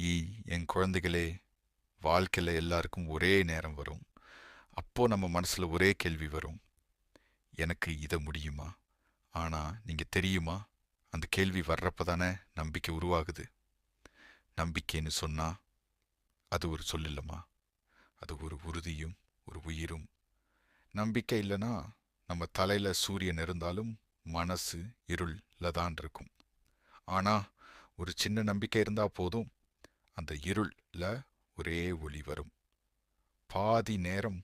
ஈ என் குழந்தைகளே வாழ்க்கையில் எல்லாருக்கும் ஒரே நேரம் வரும். அப்போது நம்ம மனசில் ஒரே கேள்வி வரும். எனக்கு இதை முடியுமா? ஆனால் நீங்கள் தெரியுமா? அந்த கேள்வி வர்றப்ப தானே நம்பிக்கை உருவாகுது. நம்பிக்கைன்னு சொன்னால் அது ஒரு சொல்லில்லம்மா. அது ஒரு உறுதியும் ஒரு உயிரும். நம்பிக்கை இல்லைன்னா நம்ம தலையில் சூரியன் இருந்தாலும் மனசு இருளில் தான் இருக்கும். ஆனால் ஒரு சின்ன நம்பிக்கை இருந்தால் போதும். அந்த இருள்ல ஒரே ஒளி வரும். பாதி நேரம்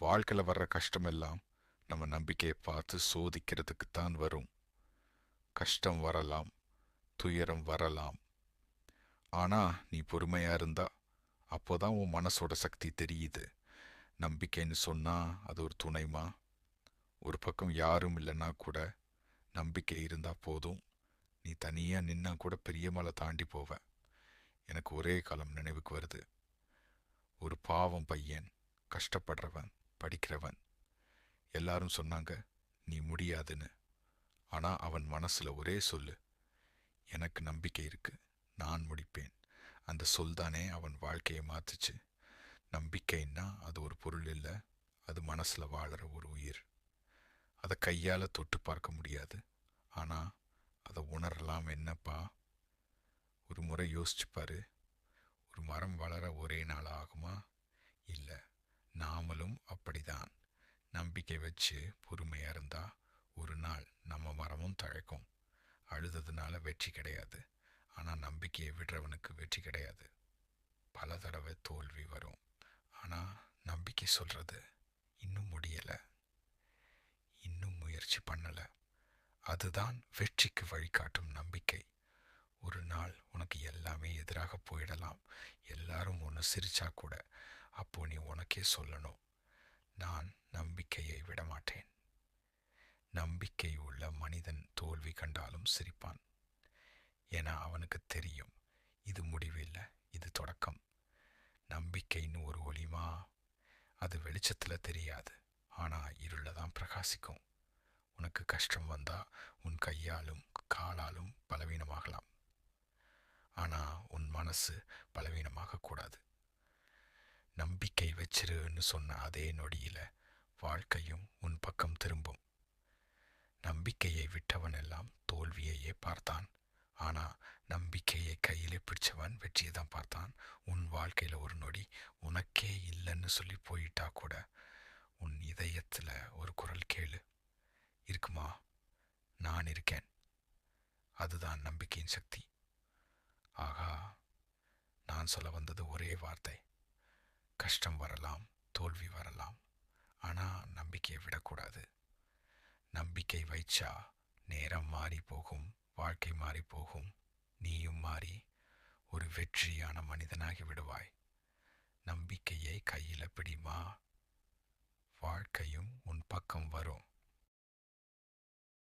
வாழ்க்கையில வர்ற கஷ்டமெல்லாம் நம்ம நம்பிக்கையை பார்த்து சோதிக்கிறதுக்கு தான் வரும். கஷ்டம் வரலாம் துயரம் வரலாம். ஆனா நீ பொறுமையா இருந்தா அப்போதான் உன் மனசோட சக்தி தெரியுது. நம்பிக்கைன்னு சொன்னா அது ஒரு துணைமா ஒரு பக்கம் யாரும் இல்லைன்னா கூட நம்பிக்கை இருந்தா போதும். நீ தனியா நின்னா கூட பெரிய மலை தாண்டி போவ. எனக்கு ஒரே காலம் நினைவுக்கு வருது. ஒரு பாவம் பையன் கஷ்டப்படுறவன் படிக்கிறவன். எல்லாரும் சொன்னாங்க நீ முடியாதுன்னு. ஆனால் அவன் மனசில் ஒரே சொல்லு எனக்கு நம்பிக்கை இருக்கு நான் முடிப்பேன். அந்த சொல் தானே அவன் வாழ்க்கையை மாற்றுச்சு நம்பிக்கைன்னா அது ஒரு பொருள் இல்லை அது மனசில் வாழற ஒரு உயிர். அதை கையால் தொட்டு பார்க்க முடியாது. ஆனால் அதை உணரலாம் என்னப்பா? ஒரு முறை யோசிச்சு ஒரு மரம் வளர ஒரே நாள் ஆகுமா? இல்லை நாமளும் அப்படிதான் நம்பிக்கை வச்சு பொறுமையாக இருந்தால் ஒரு நாள் நம்ம மரமும் தழைக்கும். அழுததுனால வெற்றி கிடையாது. ஆனால் நம்பிக்கையை விடுறவனுக்கு வெற்றி கிடையாது. பல தடவை தோல்வி வரும். ஆனால் நம்பிக்கை சொல்கிறது இன்னும் முடியலை. இன்னும் முயற்சி பண்ணலை. அதுதான் வெற்றிக்கு வழிகாட்டும் நம்பிக்கை. ஒரு நாள் உனக்கு எல்லாமே எதிராக போயிடலாம். எல்லாரும் ஒன்று சிரிச்சா கூட அப்போ நீ உனக்கே சொல்லணும். நான் நம்பிக்கையை விட மாட்டேன் நம்பிக்கை உள்ள மனிதன் தோல்வி கண்டாலும் சிரிப்பான். ஏன்னா அவனுக்கு தெரியும் இது முடிவு இல்லை இது தொடக்கம். நம்பிக்கைன்னு ஒரு ஒளிமா? அது வெளிச்சத்தில் தெரியாது ஆனால் இருள தான் பிரகாசிக்கும். உனக்கு கஷ்டம் வந்தா உன் கையாலும் காலாலும் பல மனசு பலவீனமாக கூடாது. நம்பிக்கை வச்சிருன்னு சொன்ன அதே நொடியில வாழ்க்கையும் உன் பக்கம் திரும்பும். நம்பிக்கையை விட்டவன் எல்லாம் தோல்வியையே பார்த்தான். ஆனா நம்பிக்கையை கையிலே பிடிச்சவன் வெற்றியை தான் பார்த்தான். உன் வாழ்க்கையில ஒரு நொடி உனக்கே இல்லைன்னு சொல்லி போயிட்டா கூட உன் இதயத்துல ஒரு குரல் கேளு. இருக்குமா? நான் இருக்கேன். அதுதான் நம்பிக்கையின் சக்தி. நான் சொல்ல வந்தது ஒரே வார்த்தை. கஷ்டம் வரலாம் தோல்வி வரலாம். ஆனா நம்பிக்கையை விடக்கூடாது. நம்பிக்கை வைச்சா நேரம் மாறி போகும் வாழ்க்கை மாறி போகும். நீயும் மாறி ஒரு வெற்றியான மனிதனாகி விடுவாய். நம்பிக்கையை கையில பிடிமா? வாழ்க்கையும் உன் பக்கம் வரும்.